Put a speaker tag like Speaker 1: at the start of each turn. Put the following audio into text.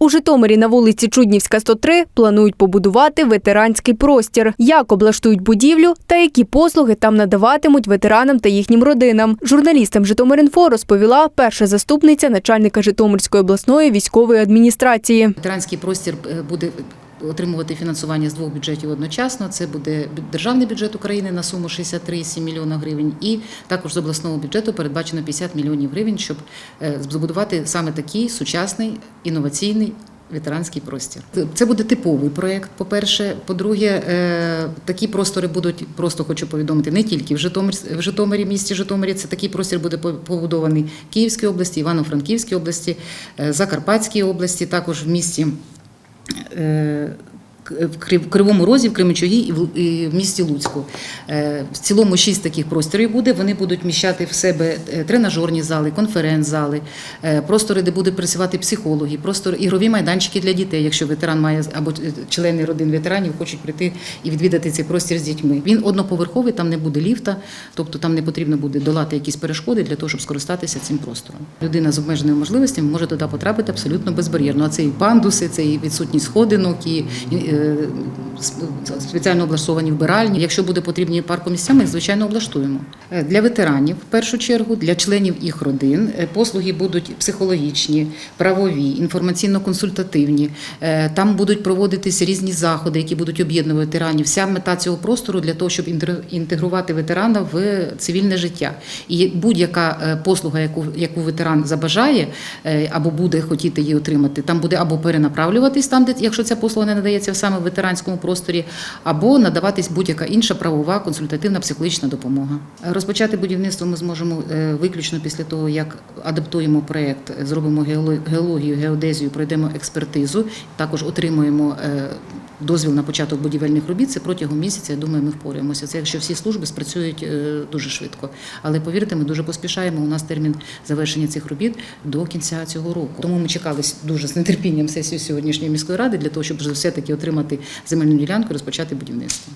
Speaker 1: У Житомирі на вулиці Чуднівська, 103 планують побудувати ветеранський простір. Як облаштують будівлю та які послуги там надаватимуть ветеранам та їхнім родинам. Журналістам Житомиринфо розповіла перша заступниця начальника Житомирської обласної військової адміністрації.
Speaker 2: Ветеранський простір е, буде отримувати фінансування з двох бюджетів одночасно. Це буде державний бюджет України на суму 63,7 мільйона гривень, і також з обласного бюджету передбачено 50 мільйонів гривень, щоб е, збудувати саме такий сучасний інноваційний. Ветеранський простір це буде типовий проєкт. По-перше, по-друге, е, такі простори будуть просто хочу повідомити не тільки в Житомир, в Житомирі, місті Житомирі. Це такий простір буде по- побудований в Київській області, Івано-Франківській області, е, Закарпатській області, також в місті 呃 в Крив- Кривому Розі, в Кременчугі і в- місті Луцьку. Е, В цілому шість таких просторів буде. Вони будуть вміщати в себе е, тренажерні зали, конференц-зали, е, простори, де будуть працювати психологи, простори, ігрові майданчики для дітей, якщо ветеран має або члени родин ветеранів хочуть прийти і відвідати цей простір з дітьми. Він одноповерховий, там не буде ліфта, тобто там не потрібно буде долати якісь перешкоди для того, щоб скористатися цим простором. Людина з обмеженими можливостями може туди потрапити абсолютно безбар'єрно. А це і пандуси, це і відсутність сходинок, і いう спеціально облаштовані вбиральні. Якщо буде потрібні паркомісця, ми їх, звичайно облаштуємо. Е, Для ветеранів, в першу чергу, для членів їх родин е, послуги будуть психологічні, правові, інформаційно-консультативні. Е, Там будуть проводитись різні заходи, які будуть об'єднувати ветеранів. Вся мета цього простору для того, щоб інтегрувати ветерана в цивільне життя. І будь-яка послуга, яку, яку ветеран забажає або буде хотіти її отримати, там буде або перенаправлюватись там, де якщо ця послуга не надається саме в ветеранському просторі, або надаватись будь-яка інша правова, консультативна, психологічна допомога. Розпочати будівництво ми зможемо е, виключно після того, як адаптуємо проєкт, е, зробимо геоло- геологію, геодезію, пройдемо експертизу, також отримуємо е, дозвіл на початок будівельних робіт. Це протягом місяця. Я думаю, ми впораємося. Це якщо всі служби спрацюють е, дуже швидко. Але повірте, ми дуже поспішаємо. У нас термін завершення цих робіт до кінця цього року. Тому ми чекали дуже з нетерпінням сесію сьогоднішньої міської ради для того, щоб все-таки отримати ділянку і розпочати будівництво.